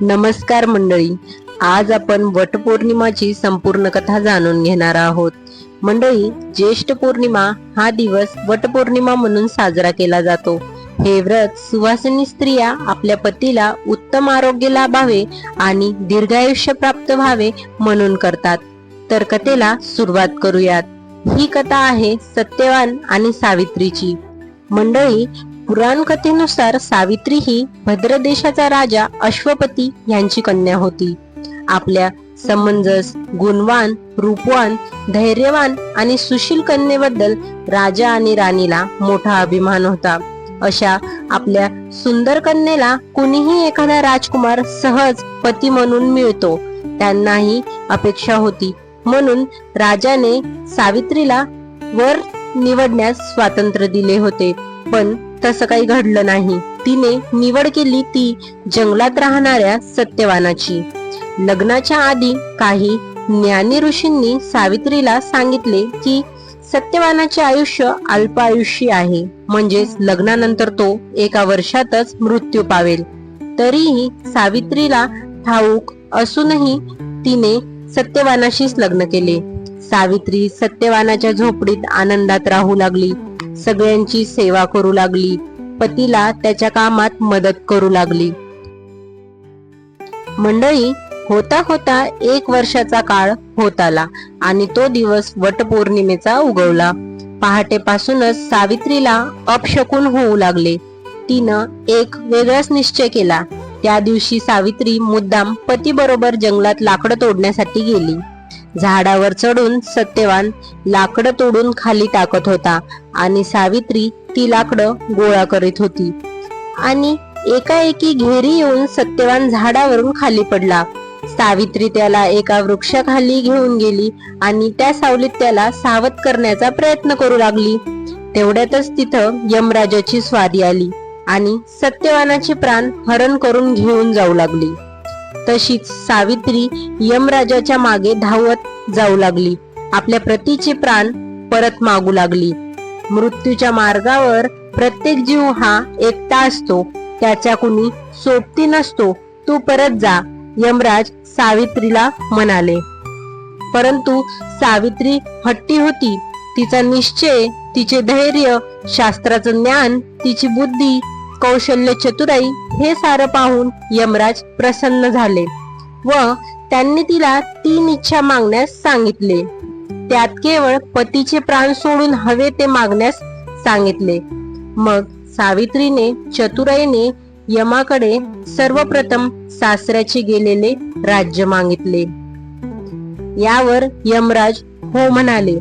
नमस्कार मंडळी. आज आपण वटपौर्णिमाची संपूर्ण कथा जाणून घेणार आहोत. मंडळी ज्येष्ठ पौर्णिमा हा दिवस वटपौर्णिमा म्हणून साजरा केला जातो. हे व्रत सुवासिनी स्त्रिया आपल्या पतीला उत्तम आरोग्य लाभावे आणि दीर्घायुष्य प्राप्त व्हावे म्हणून करतात. तर कथेला सुरुवात करूयात. ही कथा आहे सत्यवान आणि सावित्रीची. मंडळी पुराणकथेनुसार सावित्री ही भद्र देशाचा राजा अश्वपती यांची कन्या होती. आपल्या समंजस गुणवान रूपवान धैर्यवान आणि सुशील कन्येबद्दल राजा आणि राणीला मोठा अभिमान होता. अशा आपल्या सुंदर कन्येला कुणीही एखादा राजकुमार सहज पती म्हणून मिळतो. त्यांनाही अपेक्षा होती. म्हणून राजाने सावित्रीला वर निवडण्यास स्वातंत्र्य दिले होते. पण तसं काही घडलं नाही. तिने निवड केली ती जंगलात राहणाऱ्या सत्यवानाची. लग्नाच्या आधी काही ज्ञानी ऋषींनी सावित्रीला सांगितले की सत्यवानाचे आयुष्य अल्पायुष्य आहे. म्हणजेच लग्नानंतर तो एका वर्षातच मृत्यू पावेल. तरीही सावित्रीला ठाऊक असूनही तिने सत्यवानाशीच लग्न केले. सावित्री सत्यवानाच्या झोपडीत आनंदात राहू लागली. सगळ्यांची सेवा करू लागली. पतीला त्याच्या कामात मदत करू लागली. मंडळी होता होता एक वर्षाचा काळ होत आला आणि तो दिवस वटपौर्णिमेचा उगवला. पहाटेपासूनच सावित्रीला अपशकुन होऊ लागले. तिनं एक वेगळाच निश्चय केला. त्या दिवशी सावित्री मुद्दाम पती बरोबर जंगलात लाकडं तोडण्यासाठी गेली. झाडावर चढून सत्यवान लाकडं तोडून खाली टाकत होता आणि सावित्री ती लाकडं गोळा करीत होती. आणि एकाएकी घेरी येऊन सत्यवान झाडावरून खाली पडला. सावित्री त्याला एका वृक्षाखाली घेऊन गेली आणि त्या सावलीत त्याला सावध करण्याचा प्रयत्न करू लागली. तेवढ्यातच तिथं यमराजाची स्वारी आली आणि सत्यवानाचे प्राण हरण करून घेऊन जाऊ लागली. तशीच सावित्री यमराजाच्या मागे धावत जाऊ लागली. आपल्या प्रतीचे प्राण परत मागू लागली. मृत्यूच्या मार्गावर प्रत्येक जीव हा एकटा असतो. त्याच्या कुणी सोबती नसतो. तू परत जा यमराज सावित्रीला म्हणाले. परंतु सावित्री हट्टी होती. तिचा निश्चय तिचे धैर्य शास्त्राचं ज्ञान तिची बुद्धी कौशल्य चतुराई हे सारं पाहून यमराज प्रसन्न झाले व त्यांनी तिला तीन इच्छा मागण्यास सांगितले. त्यात केवळ पतीचे प्राण सोडून हवे ते मागण्यास सांगितले. मग सावित्रीने चतुराईने यमाकडे सर्वप्रथम सासऱ्याचे गेलेले राज्य मागितले. यावर यमराज हो म्हणाले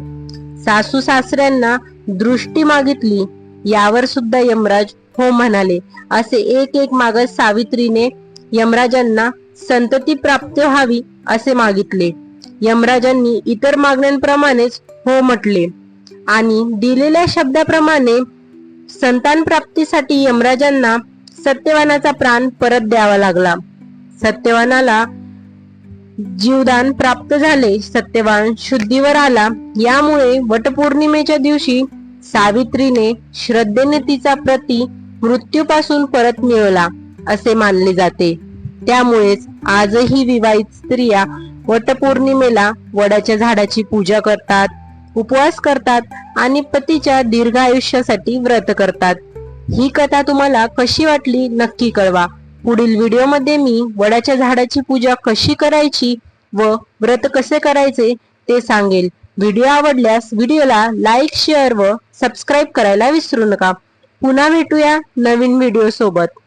सासू सासऱ्यांना दृष्टी मागितली यावर सुद्धा यमराज हो म्हणाले. असे एक एक मागत सावित्रीने यमराजांना संतती प्राप्त व्हावी असे मागितले. यमराजांनी इतर मागण्यांप्रमाणेच हो म्हटले. आणि दिलेल्या शब्दाप्रमाणे संतान प्राप्तीसाठी यमराजांना सत्यवानाचा प्राण परत द्यावा लागला. सत्यवानाला जीवदान प्राप्त झाले सत्यवान शुद्धीवर आला. यामुळे वटपौर्णिमेच्या दिवशी सावित्रीने श्रद्धेने तिचा प्रती मृत्यूपासून परत मिळवला असे मानले जाते. त्यामुळेच आजही विवाहित स्त्रिया वटपौर्णिमेला वडाच्या झाडाची पूजा करतात उपवास करतात आणि पतीच्या दीर्घ आयुष्यासाठी व्रत करतात. ही कथा तुम्हाला कशी वाटली नक्की कळवा. पुढील व्हिडिओमध्ये मी वडाच्या झाडाची पूजा कशी करायची व व्रत कसे करायचे ते सांगेल. व्हिडिओ आवडल्यास व्हिडिओला लाईक शेअर व सबस्क्राईब करायला विसरू नका. पुन्हा भेटूया नवीन व्हिडिओ सोबत.